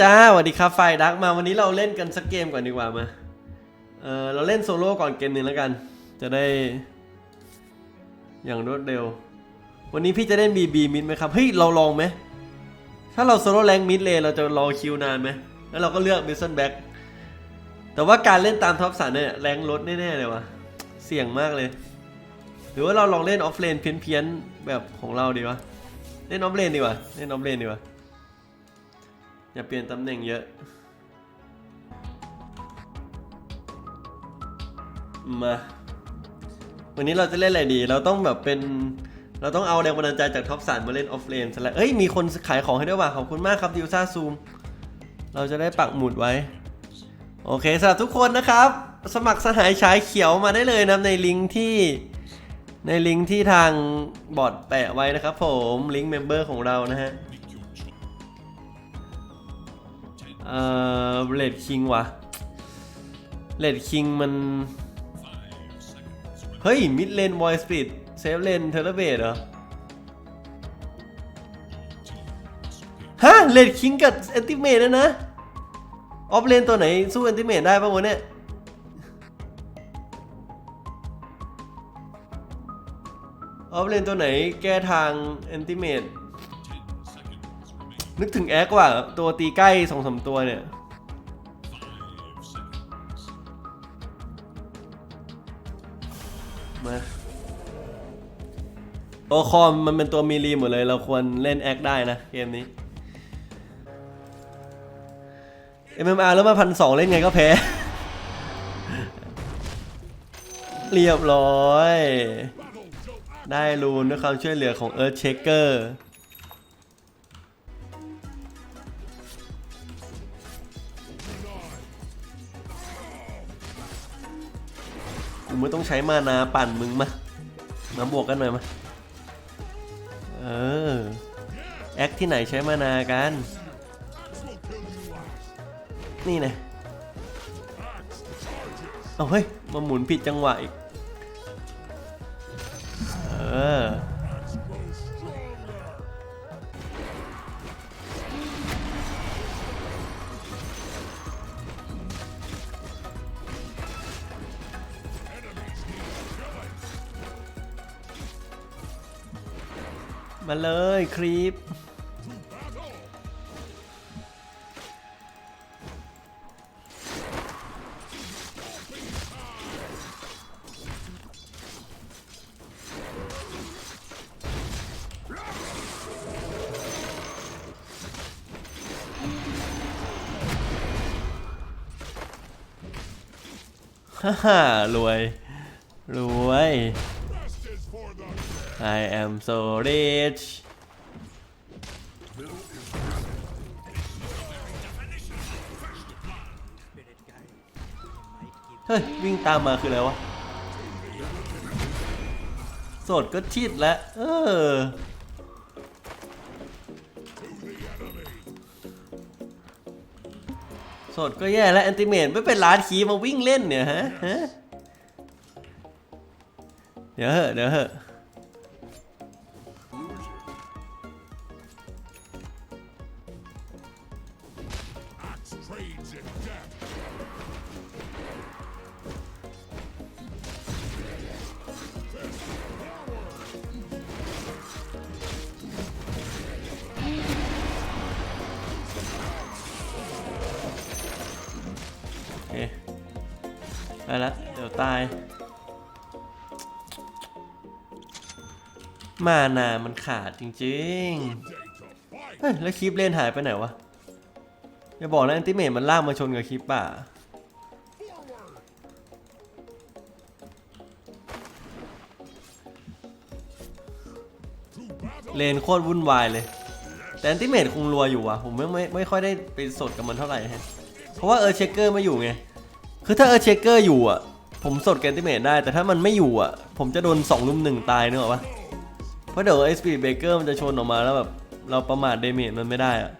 จ้าสวัสดีครับไฟดักมาวันนี้เราเล่นกันสักเกมก่อนดีกว่ามา เออเราเล่นโซโล่ก่อนเกมหนึ่งแล้วกัน จะได้ อย่างรวดเร็ว วันนี้พี่จะเล่นบีบีมิดไหมครับ เฮ้ย เราลองไหม ถ้าเราโซโล่แรงมิดเลยเราจะรอคิวนานไหม แล้วเราก็เลือกมิสซันแบ็กแต่ว่าการเล่นตามท็อปสันเนี่ยแรงลดแน่ๆเลยวะเสี่ยงมากเลย หรือว่าเราลองเล่นออฟเลนเพี้ยนๆแบบของเราดีวะ เล่นออฟเลนดีกว่า เล่นออฟเลนดีกว่า อย่าเปลี่ยนตำแหน่งเยอะ มา วันนี้เราจะเล่นอะไรดี เราต้องแบบเป็น เราต้องเอาแรงบันดาลใจจากท็อปสันมาเล่นออฟเลนซะแล้วเอ้ย มีคนขายของให้ด้วยว่ะ ขอบคุณมากครับดิวซ่าซูม เราจะได้ปักหมุดไว้ โอเคสำหรับทุกคนนะครับ สมัครสหายชายเขียวมาได้เลยนะในลิงก์ที่ในลิงก์ที่ทางบอร์ดแปะไว้นะครับผม ลิงก์เมมเบอร์ของเรานะฮะ เอ่อเลดคิงวะเลดคิงมัน เฮ้ย มิดเลนบอยสปีดเซฟเลนเทเลเบดเหรอ ฮะเลดคิงกับแอนติเมตนะนะ ออฟเลนตัวไหน สู้แอนติเมตได้ป่าวะเนี่ยออฟเลนตัวไหนแก้ทางแอนติเมต นึกถึงแอคว่ะตัวตีใกล้สองสามตัวเนี่ย มาตัวคอมมันเป็นตัวมีรีหมดเลย เราควรเล่นแอคได้นะเกมนี้ MMR แล้วมาพันสองเล่นไงก็แพ้ เรียบร้อย ได้รูนด้วยความช่วยเหลือของ Earth Shaker กูไม่ต้องใช้มานาปั่นมึงมา มาบวกกันหน่อยมา เออ แอคที่ไหนใช้มานากัน นี่ไงเอาเฮ้ย มาหมุนผิดจังหวะอีก เออ มาเลยครีปฮ่าฮ่ารวย รวย I am so rich เฮ้ย วิ่งตามมาคืออะไรวะ โสดก็ชิดแล้ว เออ โสดก็แย่แล้วแอนติเมตไม่เป็นร้านคีมาวิ่งเล่นเนี่ยฮะฮะ เดี๋ยวเหอะเดี๋ยวเหอะ มานามันขาดจริงๆเฮ้ยแล้วคลิปเล่นหายไปไหนวะอย่าบอกนะแอนติเมตมันล่ากมาชนกับคลิปป่ะเลนโคตรวุ่นวายเลย แต่แอนติเมตคงรัวอยู่ว่ะผมไม่ไม่ไม่ค่อยได้ไปสดกับมันเท่าไหร่ฮะเพราะว่าเออเชคเกอร์ไม่อยู่ไง คือถ้าเออเชคเกอร์อยู่อะผมสดแอนติเมตได้ แต่ถ้ามันไม่อยู่อะผมจะโดน2ลุมหนึ่งตายเนออกปะ เพราะเดี๋ยวไอ้สปีดเบเกอร์มันจะชนออกมาแล้วแบบเราประมาทเดเมจมันไม่ได้อะ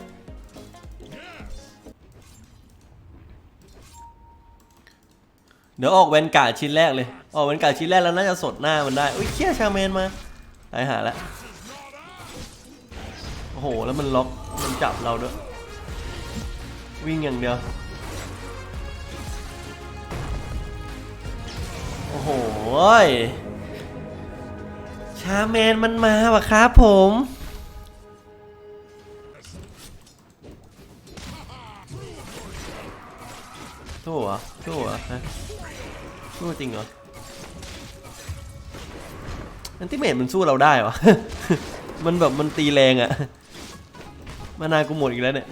เดี๋ยวออกแวนการ์ดชิ้นแรกเลย ออกแวนการ์ดชิ้นแรกแล้วน่าจะสดหน้ามันได้ อุ้ยเคี้ยชาเมนมาตายหาแล้วโอ้โห แล้วมันล็อก มันจับเราด้วย วิ่งอย่างเดียว โอ้โหย ชาแมนมันมาวะครับผม สู้เหรอสู้เหรอฮะสู้จริงเหรออันติเมตมันสู้เราได้วะมันแบบมันตีแรงอะ มานากูหมดอีกแล้วเนี่ย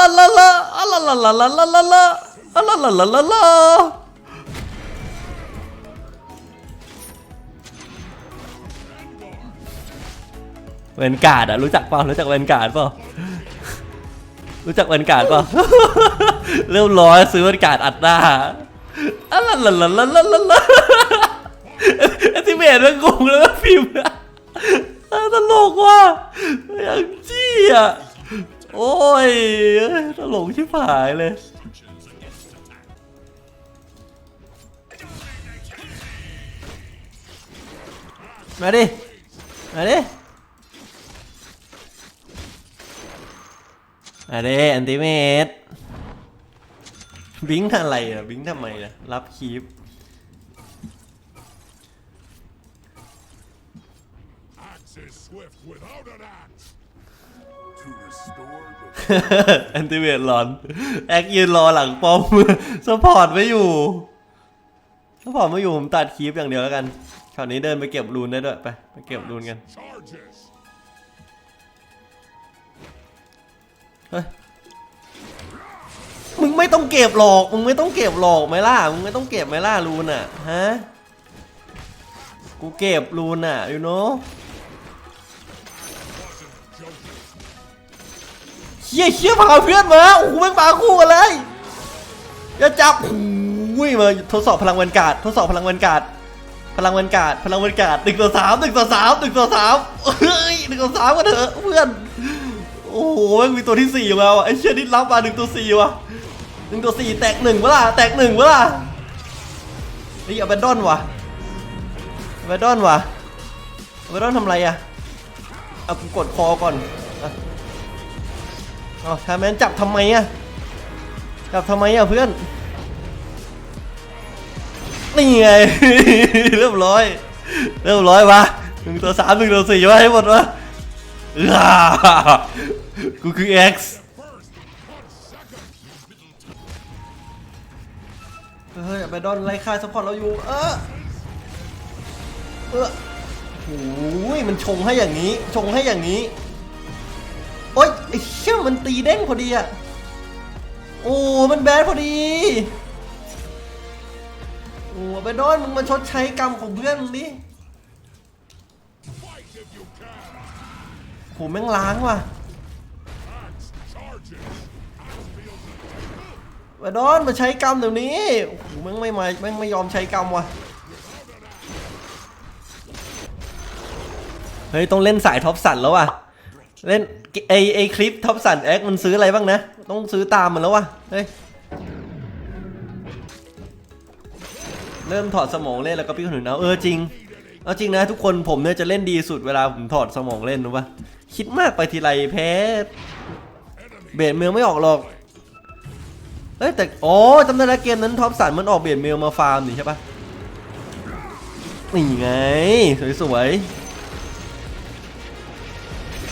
ลาลาลาลาลาอะลาลาลาลาลาลาลาอะลาลาลาลาลาเวนการ์ดอะรู้จักเปล่ารู้จักเวนการ์ดเปล่ารู้จักเวนการ์ดเปล่าเริ่มร้อยซื้อเวนการ์ดอัดหน้าอะลาลาลาลาลาลาลาไอ้ที่เมทมันงงแล้วก็พิมพ์อะตลกว่ะอย่างจี้อะ โอ้ยตลกชิบหายเลย มาดิ มาดิ มาดิแอนติเมตบิงอะไรอะ บิงทำไมอะ รับคีป แอนติเวทหลอน แอคยืนรอหลังป้อมสปอร์ตไม่อยู่สปอร์ตไม่อยู่ผมตัดคลิปอย่างเดียวแล้วกันคราวนี้เดินไปเก็บรูนได้ด้วยไปไปเก็บรูนกัน charges. เฮ้ยมึงไม่ต้องเก็บหรอกมึงไม่ต้องเก็บหรอกไหมล่ะมึงไม่ต้องเก็บไหมล่ะรูนอะฮะกูเก็บรูนอะ you know เเฮียเฮียพาเพื่อนมาโอ้โหแม่งปาคู่กันเลยอย่าจับโอ้ยมาทดสอบพลังวันการ์ดทดสอบพลังวันการ์ดพลังวันการ์ดพลังวันการ์ดหนึ่งต่อสามหนึ่งต่อสามหนึ่งต่อสามเฮ้ยหนึ่งต่อสามกันเถอะเพื่อนโอ้โหแม่งมีตัวที่สี่มาว่ะไอ้เชี่ยนี่รับมาหนึ่งตัวสี่ว่ะหนึ่งตัวสี่แตกหนึ่งวะล่ะแตกหนึ่งวะล่ะเฮ้ยเอาแบนดอนว่ะอาแบนดอนว่ะอาแบนดอนทำไรอะเอากูกดคอก่อน อะเอาชาแมนจับทำไมอะจับทำไมอะเพื่อน นี่ไง เรียบร้อย เรียบร้อยวะหนึ่งตัวสามหนึ่งตัวสี่วะให้หมดวะกูคือ X เฮ้ยไปดอนไล่ค่ายซัพพอร์ตเราอยู่ เออเออโอ้ยมันชงให้อย่างนี้ ชงให้อย่างนี้ โอ๊ยไอ้เชื่อมันตีเด้งพอดีอะโอ้ มันแบดพอดี โอ้ไปดอนมึงมาชดใช้กรรมของเพื่อนมึงดิโหแม่งล้างว่ะ Axe charges. Axe feels มาดอนมาใช้กรรมเดี๋ยวนี้โอ้โหแม่งไม่มาแม่งไม่ยอมใช้กรรมว่ะเฮ้ยต้องเล่นสายท็อปสันแล้วว่ะ เล่นไอไอคลิปท็อปสันแอคมันซื้ออะไรบ้างนะ ต้องซื้อตามมันแล้วว่ะเฮ้ยเริ่มถอดสมองเล่นแล้วก็พี่คนอื่นเอาเออจริงเอาจริงนะทุกคนผมเนี่ยจะเล่นดีสุดเวลาผมถอดสมองเล่นรู้ปะคิดมากไปทีไรแพ้เบียดเมลไม่ออกหรอกเอ้ยแต่โอ๋อจำได้แล้วเกมนั้นท็อปสันมันออกเบียดเมลมาฟาร์มนี่ใช่ปะนี่ไงสวยๆ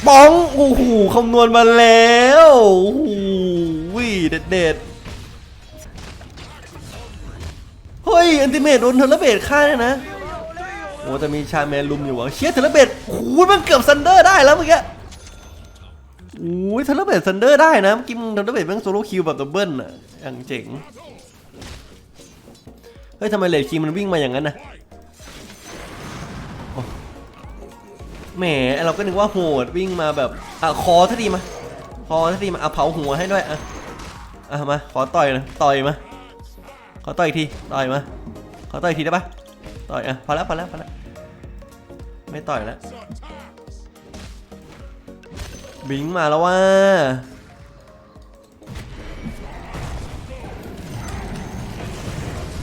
บ้องโอ้โหคำนวณมาแล้วโอ้โหเด็ดเด็ดเฮ้ยอันติเมตโดนเทเลเบตฆ่าเนี่ยนะโอ้แต่มีชาแมนลุมอยู่วะเชียเทเลเบตโอ้โหมันเกือบซันเดอร์ได้แล้วเมื่อกี้โอ้ยเทเลเบตซันเดอร์ได้นะเมื่อกี้มึงเทเลเบตแม่งโซโล่คิวแบบดับเบิลอะอย่างเจ๋งเฮ้ยทำไมเลดคิงมันวิ่งมาอย่างนั้นนะ แหมเราก็นึกว่าโหดวิ่งมาแบบอะคอทัดีมาคอทัดีมาอะเผาหัวให้ด้วยอะอะมาขอต่อยนะต่อยมาขอต่อยอีกทีต่อยมาขอต่อยอีกทีได้ปะต่อยอะพอแล้วพอแล้วพอแล้วไม่ต่อยแล้วบิงมาแล้วว่า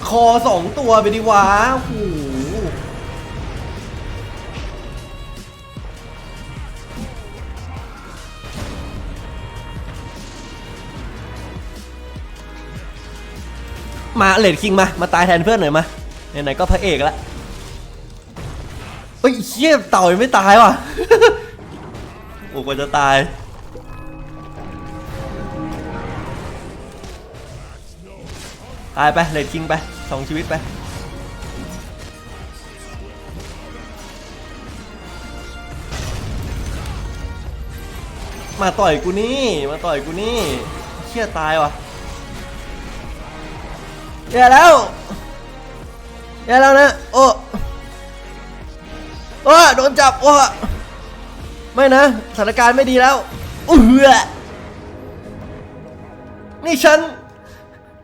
คอสองตัวไปดีวะโอ้โห มาเลดคิงมา มาตายแทนเพื่อนหน่อยมา ไหนๆก็พระเอกละเฮ้ยเชี่ยเต่ายังไม่ตายว่ะ โอ้กว่าจะตาย ตายไปเลดคิงไปสองชีวิตไปมาต่อยกูนี่ มาต่อยกูนี่เชี่ยตายว่ะ แย่าแล้วแย่าแล้วนะ โอ้โอ้โดนจับโอ้ไม่นะสถานการณ์ไม่ดีแล้วเอือนี่ฉัน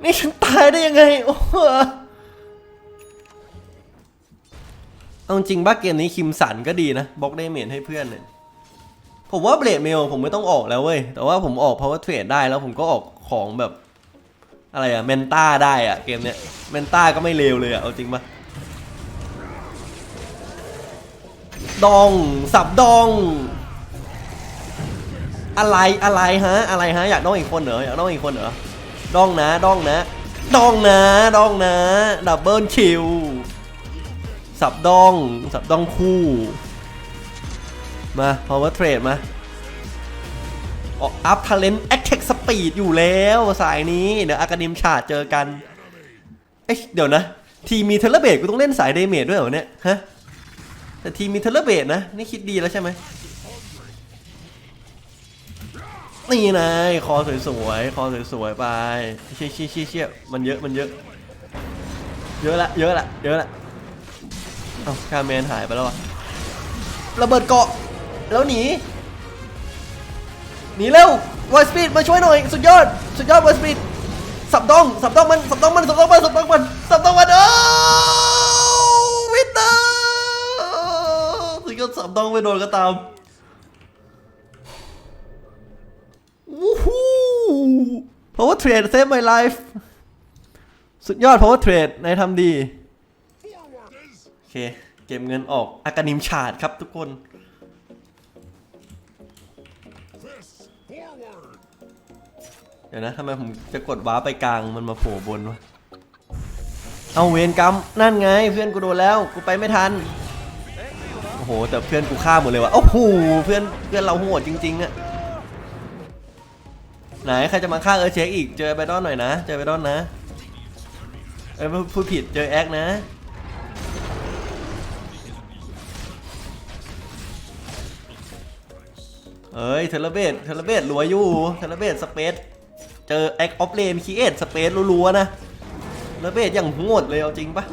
นี่ฉันตายได้ยังไงโอ้เอาจริงบ้าเกมนี้คิมสันก็ดีนะบล็อกได้เมนให้เพื่อนเนี่ยผมว่าเบลดเมลผมไม่ต้องออกแล้วเว้ย แต่ว่าผมออกเพราะว่าเทรดได้แล้วผมก็ออกของแบบ อะไรอะเมนต้าได้อะเกมเนี้ยเมนต้าก็ไม่เลวเลยอะเอาจริงปะดอง สับดอง อะไรอะไรฮะ อะไรฮะ อยากดองอีกคนเหรออยากดองอีกคนเหรอดองนะดองนะดองนะดองนะดับเบิลคิวสับดอง สับดองคู่ มา power trade มาออกอัพ talent attack speed อ สปีดอยู่แล้วสายนี้เดี๋ยวอากานิมชาดเจอกัน เอ๊ะเดี๋ยวนะ ทีมีเทเลเบตกูต้องเล่นสายเดเมจด้วยเหรอเนี่ยฮะแต่ทีมีเทเลเบตนะ นี่คิดดีแล้วใช่ไหมนี่นายคอสวยๆคอสวยๆไปเชี่ยเชี่ยเชี่ยเชี่ยมันเยอะมันเยอะ เยอะละเยอะละเยอะละเอ้าคาเมนหายไปแล้ววะระเบิดเกาะแล้วหนีหนีเร็ว วอสปีดมาช่วยหน่อยสุดยอดสุดยอดวอสปีดสับต้องสับต้องมันสับต้องมันสับต้องมันสับต้องมันสับต้องมันเอ้วินเตอร์สุดยอดสับต้องไปโดนก็ตามวู้ฮู้ power trade save my life สุดยอด power trade นายทำดี โอเค เก็บเงินออกอากานิมชาดครับทุกคน เดี๋ยวนะทำไมผมจะกดว้าร์ไปกลางมันมาโผล่บนวะ เอาเวรกรรมนั่นไง เพื่อนกูโดนแล้วกูไปไม่ทัน โอ้โหแต่เพื่อนกูฆ่าหมดเลยวะโอ้โหเพื่อนเพื่อนเราโหดจริงๆอะไหนใครจะมาฆ่าเออเช็คอีกเจอไบดอนหน่อยนะเจอไบดอนนะเอ้ยพูดผิดเจอแอคนะเอ้ยเทเลเบตเทเลเบตรัวอยู่เทเลเบตสเปซ เจอแอคออฟเลนคีเอทสเปซรัวๆนะเทเลเบตอย่างโหดเลยเอาจริงปะ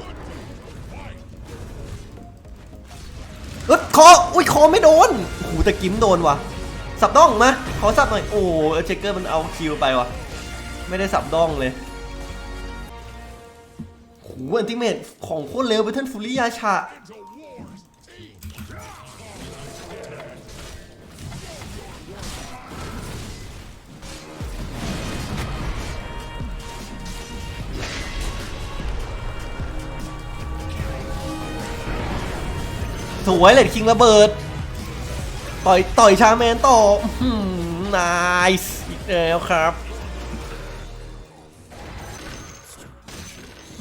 เอยคอ อุ้ยคอไม่โดนโอ้โหแต่กิมโดนว่ะ สับด้องมาขอสับหน่อย โอ้เออเชคเกอร์มันเอาคิวไปว่ะ ไม่ได้สับด้องเลยโอ้โหอันติเมตของโคตรเร็วไปท่านฟูริยาชา สวยเลยคิงระเบิด ต่อยต่อยชาแมนต่อนา i สอีกแล้วครับ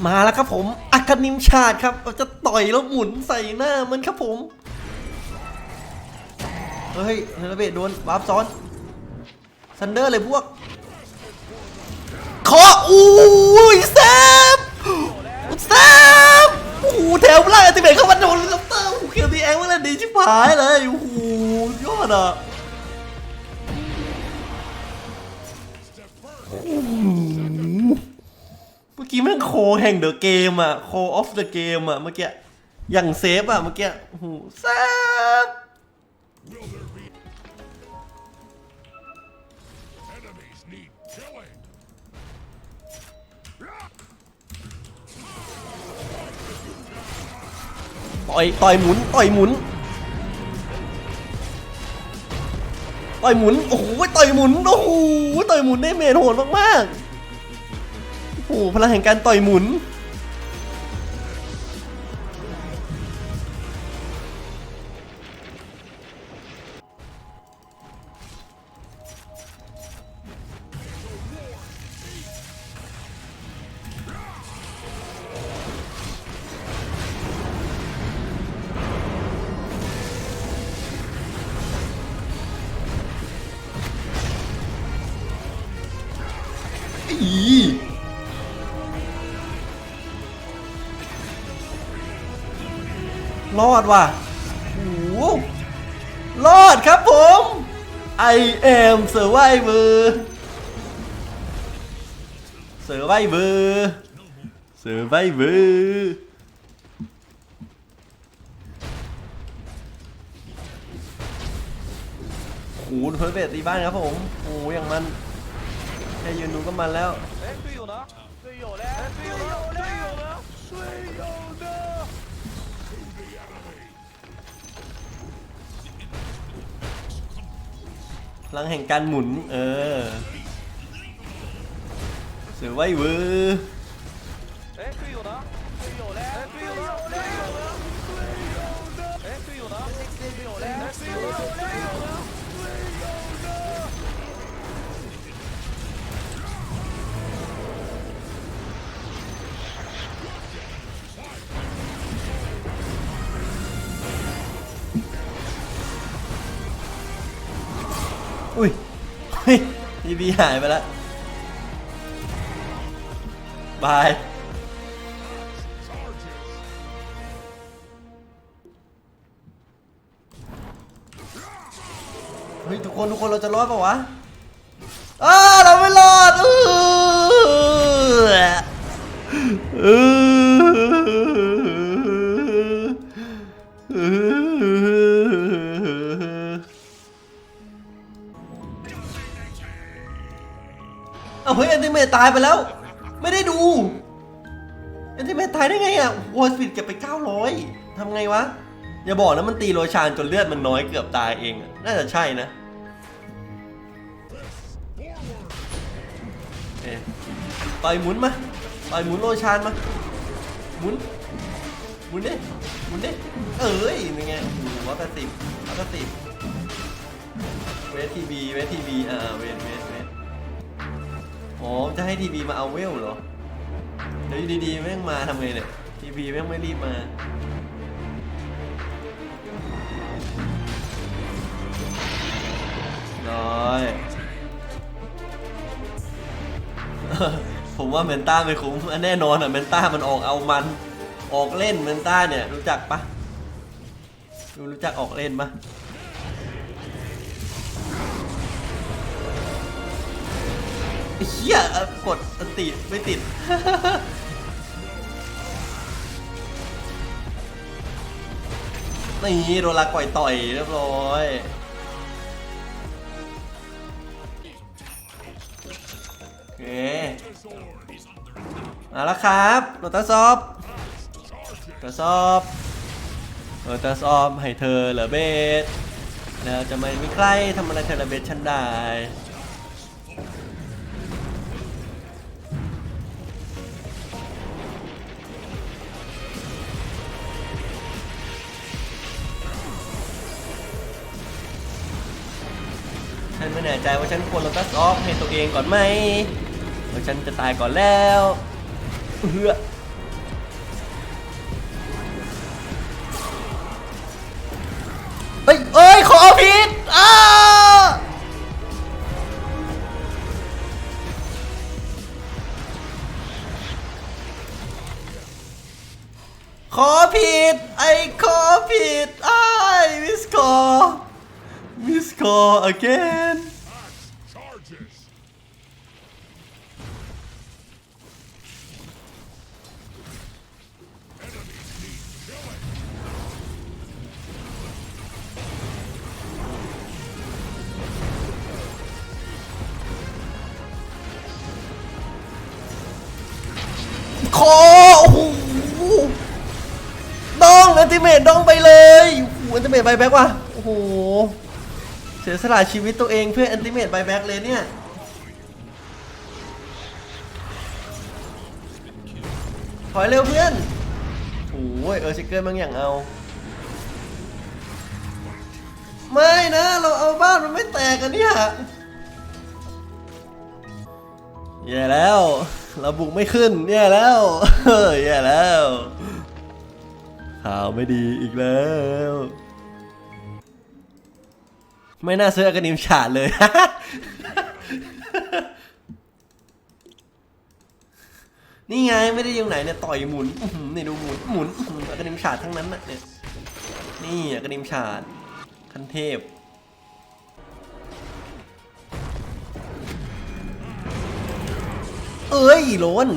มาแล้วครับผมอากานิมชาดครับเราจะต่อยแล้วหมุนใส่หน้ามันครับผมเฮ้ยเฮลเบตโดนวาร์ปซ้อนซันเดอร์เลยพวกขออู้ยแซมแซมโอ้แถวล่างอัติเมทเข้ามาโดน แองมันเล่นดีชิบหายเลยโอ้โหยอดอะโหเมื่อกี้แม่งโคแห่งเดอะเกมอะโคออฟเดอะเกมอะเมื่อกี้อย่างเซฟอะเมื่อกี้โอ้โหแซ่ ต่อยต่อยหมุนต่อยหมุนต่อยหมุนโอ้โหต่อยหมุนโอ้โหต่อยหมุนได้เมนโหดมากๆโอ้โหพลังแห่งการต่อยหมุน รอดว่ะโอ้โหรอดครับผม I am survivor survivor survivor โอ้โหดเพอร์เฟกตีบ้านครับผม โอ้โหอย่างมันแค่ยืนดูก็มันแล้ว พลังแห่งการหมุน เออเสือไว้เวอร์ อุ้ยทีบีหายไปแล้วบายเฮ้ยทุกคนทุกคนเราจะรอดปะวะอ้าเราไม่รอดออเออ มตตายไปแล้ว ไม่ได้ดูแอนติเมตตายได้ไงอะวอลสปีดเก็บไป 900 ทำไงวะ อย่าบอกนะมันตีโรชานจนเลือดมันน้อยเกือบตายเอง น่าจะใช่นะเอ๊ะต่อยหมุนมาต่อยหมุนโรชานมา หมุน หมุนดิหมุนดิเอ้ยเป็นไงโอ้โหวัตสิบวัตสิบเวทีบีเวทีบีอ่าเวทเวทเวท อ๋อจะให้ทีบีมาเอาเวลเหรอ เดี๋ยวอยู่ดีๆแม่งมาทำไงเนี่ยทีบีแม่งไม่รีบมา น้อย ผมว่าเมนต้าไม่คุ้มแน่นอนอะเมนต้ามันออกเอามัน ออกเล่นเมนต้าเนี่ยรู้จักปะรู้จักออกเล่นปะ ไอ้เฮียเอ่อกดอันติไม่ติด นี่โดนลากปล่อยต่อยเรียบร้อย โอเค มาแล้วครับโรตัสซอฟโรตัสซอฟโรตัสซอฟให้เธอเหลือเบสแล้วจะไม่มีใครทำอะไรเธอเหลือเบสฉันได้ แน่ใจว่าฉันควรลงตัสออฟให้ตัวเองก่อนไหมเราะฉันจะตายก่อนแล้วเฮือเฮ้ยเอ้ยขอผิดอ้าขอผิด ไอ้ขอผิดไอ้วิสคอ Miss call again. คอโอ้โหดองอันติเมตดองไปเลยโอ้โหอันติเมตไปแบ็กว่ะโอ้โหเสียสละชีวิตตัวเองเพื่อ Ultimate Buyback เลยเนี่ยถอยเร็วเพื่อนโอ้ยเออชิคเกิลบางอย่างเอา ไม่นะ เราเอาบ้านมันไม่แตกกันเนี่ยแย่แล้ว เราบุกไม่ขึ้นแย่แล้วแย่แล้วข่าวไม่ดีอีกแล้ว ไม่น่าซื้ออากานิมฉาดเลย นี่ไงไม่ได้ยังไหนเนี่ยต่อยหมุนนี่ดูหมุนหมุนอื้อหืออากานิมฉาดทั้งนั้นน่ะเนี่ยนี่อากานิมฉาดคันเทพ เอ้ยโลน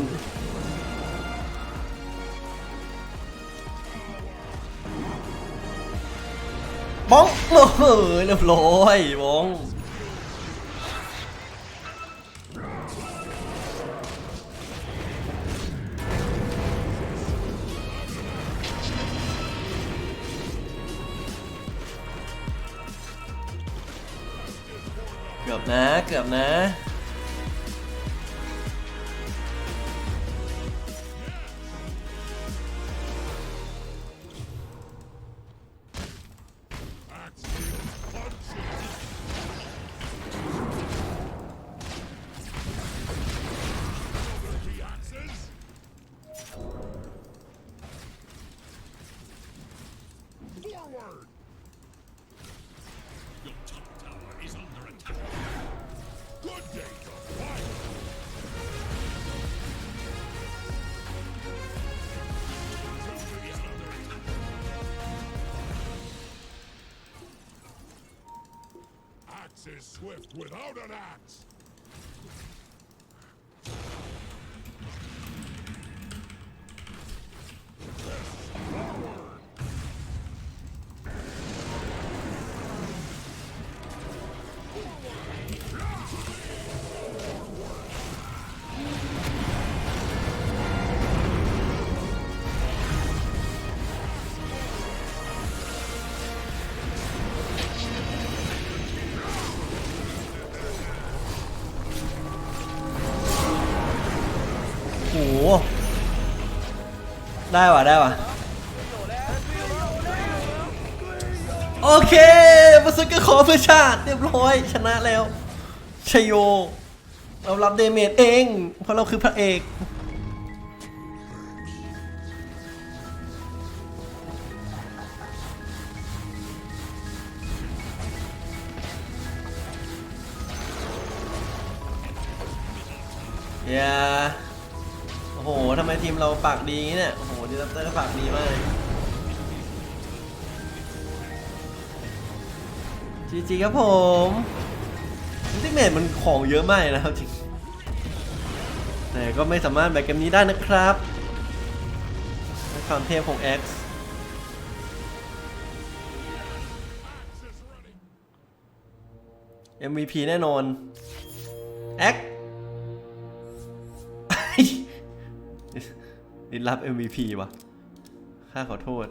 บ้องโอ้โหเรียบร้อยบ้องเกือบนะ เกือบนะ swift without an axe. ได้ว่ะได้ว่ะโอเคมาสึกก็ขอเพื่อชาติเรียบร้อย ชนะแล้วชยโย เรารับเดเมจเอง เพราะเราคือพระเอกอย่าโอ้โหทำไมทีมเราปากดีอย่างนี้เนี่ย เตอร์ปากดีมากเลยจีจีครับผมมิติเมทมันของเยอะมากเลยนะครับจริงแต่ก็ไม่สามารถแบกเกมนี้ได้นะครับความเทพของ X Axe is ready. MVP แน่นอน X ดินรับ MVP วะข้าขอโทษ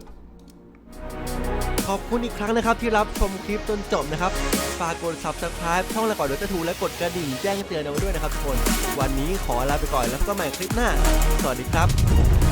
ขอบคุณอีกครั้งนะครับที่รับชมคลิปจนจบนะครับ ฝากกด subscribe ช่องละก่อนเดี๋ยวจะถูและกดกระดิ่งแจ้งเตือนเอาไว้ด้วยนะครับทุกคน วันนี้ขอลาไปก่อนแล้วก็ใหม่คลิปหน้า สวัสดีครับ